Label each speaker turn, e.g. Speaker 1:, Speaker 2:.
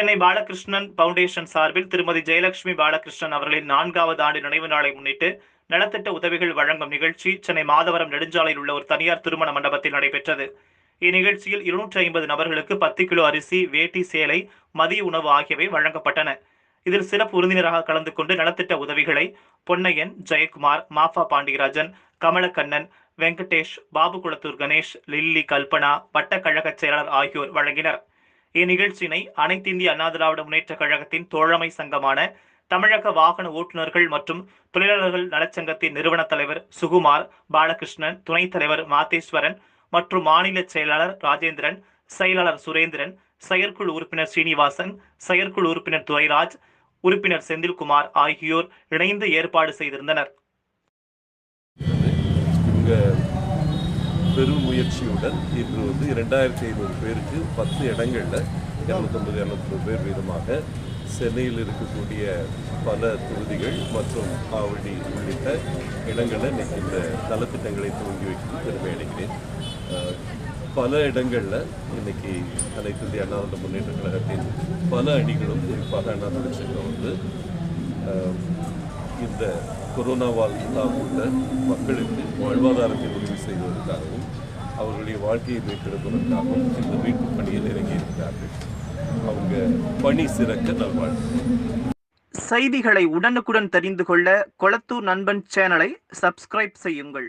Speaker 1: Chennai Balakrishnan foundation சார்பில் திருமதி ஜெயலட்சுமி பாலகிருஷ்ணன் அவர்களின் நான்காவது ஆண்டு நினைவு நாளை முன்னிட்டு நலத்திட்ட உதவிகள் வழங்கும் நிகழ்ச்சி சென்னை மாதவரம் நெடுஞ்சாலையில் உள்ள ஒரு தனியார் திருமண மண்டபத்தில் நடைபெற்றது. இந்நிகழ்ச்சியில் இருநூற்றி ஐம்பது நபர்களுக்கு பத்து கிலோ அரிசி வேட்டி சேலை மதிய உணவு ஆகியவை வழங்கப்பட்டன. இதில் சிறப்பு விருந்தினராக கலந்து கொண்டு நலத்திட்ட உதவிகளை பொன்னையன் ஜெயக்குமார் மாஃபா பாண்டியராஜன் கமலக்கண்ணன் வெங்கடேஷ் பாபுகுளத்தூர் கணேஷ் லில்லி கல்பனா வட்டக்கழக செயலாளர் ஆகியோர் வழங்கினர். இந்நிகழ்ச்சியினை அனைத்து இந்திய அண்ணா திராவிட முன்னேற்ற கழகத்தின் தோழமை சங்கமான தமிழக வாகன ஓட்டுநர்கள் மற்றும் தொழிலாளர்கள் நலச்சங்கத்தின் நிறுவன தலைவர் சுகுமார் பாலகிருஷ்ணன் துணைத் தலைவர் மாதேஸ்வரன் மற்றும் மாநில செயலாளர் ராஜேந்திரன் செயலாளர் சுரேந்திரன் செயற்குழு உறுப்பினர் ஸ்ரீனிவாசன் செயற்குழு உறுப்பினர் துரைராஜ் உறுப்பினர் செந்தில்குமார் ஆகியோர் இணைந்து ஏற்பாடு செய்திருந்தனர்.
Speaker 2: பெரும் முயற்சியுடன் இன்று வந்து இரண்டாயிரத்தி ஐநூறு பேருக்கு பத்து இடங்களில் இரநூத்தம்பது இரநூத்தம்பது பேர் வீதமாக சென்னையில் இருக்கக்கூடிய பல தொகுதிகள் மற்றும் ஆவடி உள்ளிட்ட இடங்களில் இன்றைக்கி இந்த நலத்திட்டங்களை துவங்கி வைக்கும் பெருமை அடைகிறேன். பல இடங்களில் இன்னைக்கு அனைத்து இந்திய அண்ணா முன்னேற்ற கழகத்தின் பல அணிகளும் குறிப்பாக அண்ணா தொழிற்சங்கம் வந்து இந்த கொரோனாவால் இல்லாமல் மக்களுக்கு வாழ்வாதாரத்தை உறுதி செய்வதற்காகவும் அவர்களுடைய வாழ்க்கையை மீட்டெடுப்பதற்காகவும் இந்த மீட்பு பணியில் இறங்கியிருக்கிறார்கள். அவங்க பணி சிறக்க நல்வாழ்வு.
Speaker 1: செய்திகளை உடனுக்குடன் தெரிந்து கொள்ள கொளத்தூர் நண்பன் சேனலை சப்ஸ்கிரைப் செய்யுங்கள்.